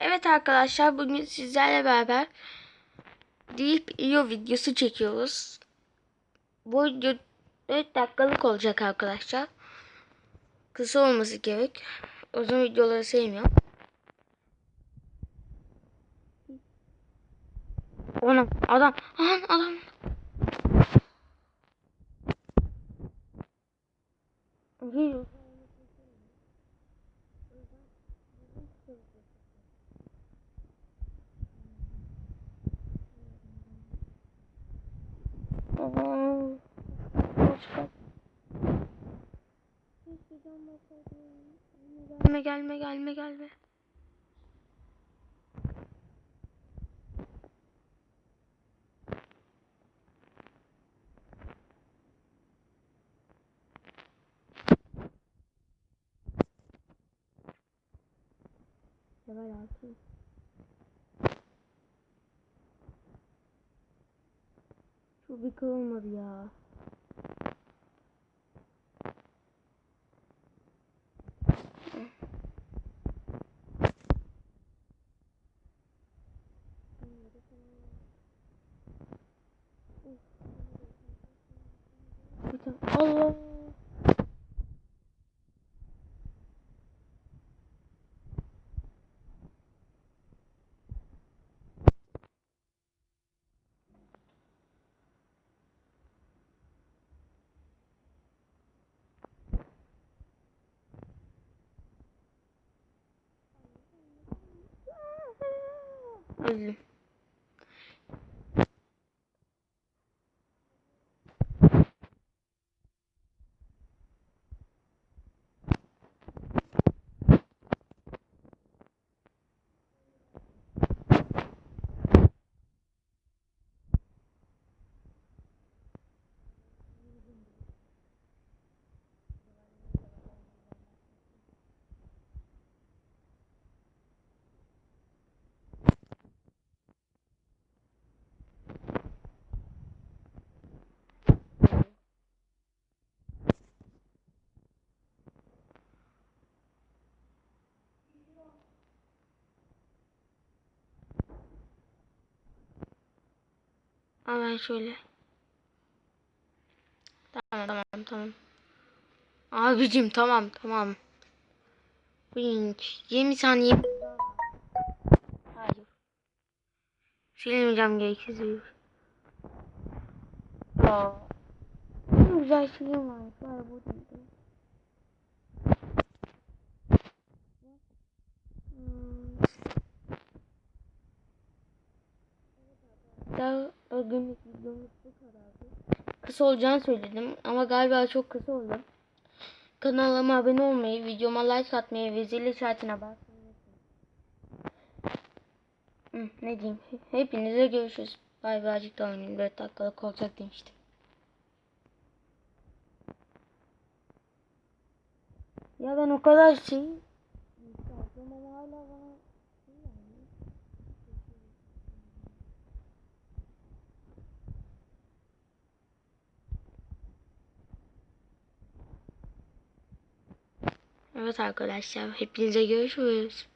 Evet arkadaşlar bugün sizlerle beraber Deep IO videosu çekiyoruz. Bu video 4 dakikalık olacak arkadaşlar. Kısa olması gerek. Uzun videoları sevmiyorum. Ona adam aman adam Geliyor. Aa, başka. Gelme gelme gelme gelme. Level altı. Şu bir olmadı ya. Bir tane- Allah. Öldüm. Hemen şöyle. Tamam tamam tamam. Abicim tamam tamam. Blink. 20 saniye. Hayır. Silmeyeceğim gereksiz. Aa. Güzel şeyim var. Var bu değil. Bugünlük videomuz bu. Kısa olacağını söyledim ama galiba çok kısa oldu. Kanalıma abone olmayı, videoma like atmayı ve zil işaretine basmayı Ne diyeyim? Hepinize görüşürüz. Bay bay daha oynayayım. 4 dakikalık olacak demiştim. Ya ben o kadar şey hala bana Evet arkadaşlar hepinize görüşürüz.